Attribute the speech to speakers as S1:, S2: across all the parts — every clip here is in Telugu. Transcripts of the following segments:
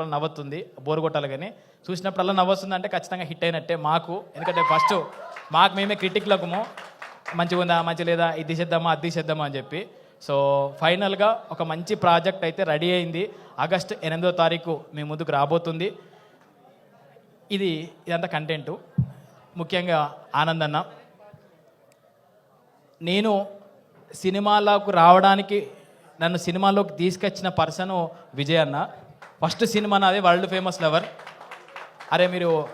S1: చూసినప్పుడు నవ్వుతుంది బోర్ కొట్టాలి కానీ. చూసినప్పుడల్లా నవ్వుతుంది అంటే ఖచ్చితంగా హిట్ అయినట్టే మాకు. ఎందుకంటే ఫస్ట్ మాకు మేమే క్రిటిక్లకుము. మంచిగా ఉందా మంచి లేదా ఇది తీసేద్దామా అది తీసేద్దామా అని చెప్పి. సో ఫైనల్గా ఒక మంచి ప్రాజెక్ట్ అయితే రెడీ అయింది. ఆగస్ట్ ఎనిమిదో తారీఖు మీ ముందుకు రాబోతుంది. ఇది ఇదంతా కంటెంటు. ముఖ్యంగా ఆనందన్న నేను సినిమాలకు రావడానికి నన్ను సినిమాలోకి తీసుకొచ్చిన పర్సను విజయ్ అన్న. ఫస్ట్ సినిమా నాదే వరల్డ్ ఫేమస్ లవర్. అరే మీరు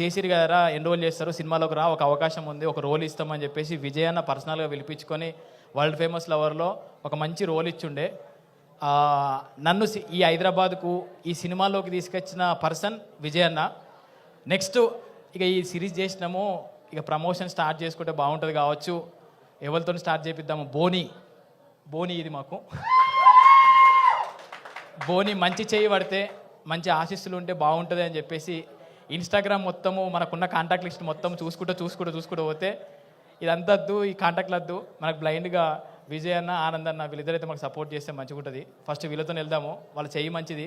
S1: చేసిరు కదరా ఎన్రోల్ చేస్తారు సినిమాలోకి రా ఒక అవకాశం ఉంది ఒక రోల్ ఇస్తామని చెప్పేసి విజయ్ అన్న పర్సనల్గా పిలిపించుకొని వరల్డ్ ఫేమస్ లవర్లో ఒక మంచి రోల్ ఇచ్చుండే. నన్ను సి- ఈ హైదరాబాద్కు ఈ సినిమాలోకి తీసుకొచ్చిన పర్సన్ విజయ్ అన్న నెక్స్ట్ ఇక ఈ సిరీస్ చేసినాము ఇక ప్రమోషన్ స్టార్ట్ చేసుకుంటే బాగుంటుంది కావచ్చు. ఎవరితో స్టార్ట్ చేపిద్దాము? బోని. బోని ఇది మాకు. బోని మంచి చేయి పడితే మంచి ఆశీస్సులు ఉంటే బాగుంటుంది అని చెప్పేసి ఇన్స్టాగ్రామ్ మొత్తము మనకున్న కాంటాక్ట్ లిస్ట్ మొత్తం చూసుకుంటూ చూసుకుంటూ చూసుకుంటూ పోతే ఇదంతా వద్దు ఈ కాంటాక్ట్లు వద్దు. మనకు బ్లైండ్గా విజయ్ అన్న ఆనంద్ అన్న వీళ్ళిద్దరైతే మనకు సపోర్ట్ చేస్తే మంచిగా ఉంటుంది ఫస్ట్ వీళ్ళతో వెళ్దాము వాళ్ళు చెయ్యి మంచిది.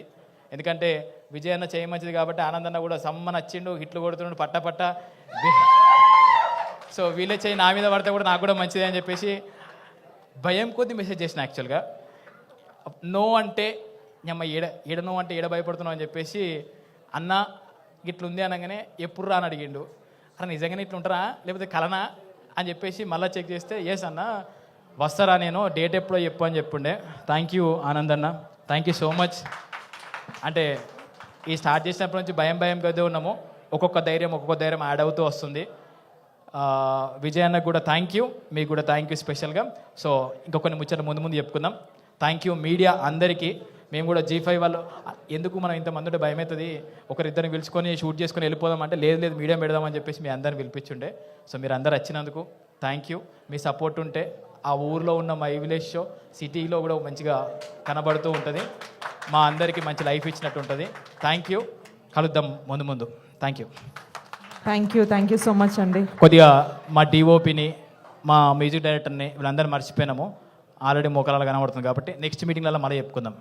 S1: ఎందుకంటే విజయ్ అన్న చెయ్యి మంచిది కాబట్టి ఆనంద్ అన్న కూడా సమ్మ నచ్చిండు హిట్లు కొడుతున్నాడు పట్ట పట్ట. సో వీళ్ళే చెయ్యి నా మీద పడితే కూడా నాకు కూడా మంచిది అని చెప్పేసి భయం కొద్ది మెసేజ్ చేసిన యాక్చువల్గా నో అంటే అమ్మ ఏడ ఎడను అంటే ఏడ భయపడుతున్నావు? అని చెప్పేసి అన్న ఇట్లుంది అనగానే ఎప్పుడు రా అని అడిగిండు. అరే నిజంగానే ఇట్లా ఉంటారా లేకపోతే కలనా? అని చెప్పేసి మళ్ళీ చెక్ చేస్తే ఎస్ అన్న వస్తారా నేను? డేట్ ఎప్పుడో చెప్పు అని చెప్పుండే. థ్యాంక్ యూ ఆనంద్ అన్న. థ్యాంక్ యూ సో మచ్ అంటే ఈ స్టార్ట్ చేసినప్పటి నుంచి భయం భయం కదా ఉన్నాము. ఒక్కొక్క ధైర్యం ఒక్కొక్క ధైర్యం యాడ్ అవుతూ వస్తుంది. విజయ్ అన్నకు కూడా థ్యాంక్ యూ మీకు కూడా థ్యాంక్ యూ స్పెషల్గా సో ఇంకొక కొన్ని ముచ్చట ముందు ముందు చెప్పుకుందాం. థ్యాంక్ యూ మీడియా అందరికీ. మేము కూడా జీ ఫైవ్ వాళ్ళు ఎందుకు మనం ఇంతమంది ఉంటే భయం అవుతుంది ఒకరిద్దరిని పిలుచుకొని షూట్ చేసుకొని వెళ్ళిపోదాం అంటే లేదు లేదు మీడియా పెడదామని చెప్పేసి మీ అందరిని పిలిపించుండే. సో మీరు అందరు వచ్చినందుకు థ్యాంక్ యూ మీ సపోర్ట్ ఉంటే ఆ ఊర్లో ఉన్న మా విలేజ్ షో సిటీలో కూడా మంచిగా కనబడుతూ ఉంటుంది. మా అందరికీ మంచి లైఫ్ ఇచ్చినట్టు ఉంటుంది. థ్యాంక్ యూ కలుద్దాం ముందు ముందు. Thank you
S2: thank you thank you so much అండి.
S1: కొద్దిగా మా డిఓపిని మా మ్యూజిక్ డైరెక్టర్ని వీళ్ళందరూ మర్చిపోయినాము. ఆల్రెడీ మోకాలలో కనబడుతుంది కాబట్టి నెక్స్ట్ మీటింగ్లలో మళ్ళీ చెప్పుకుందాం.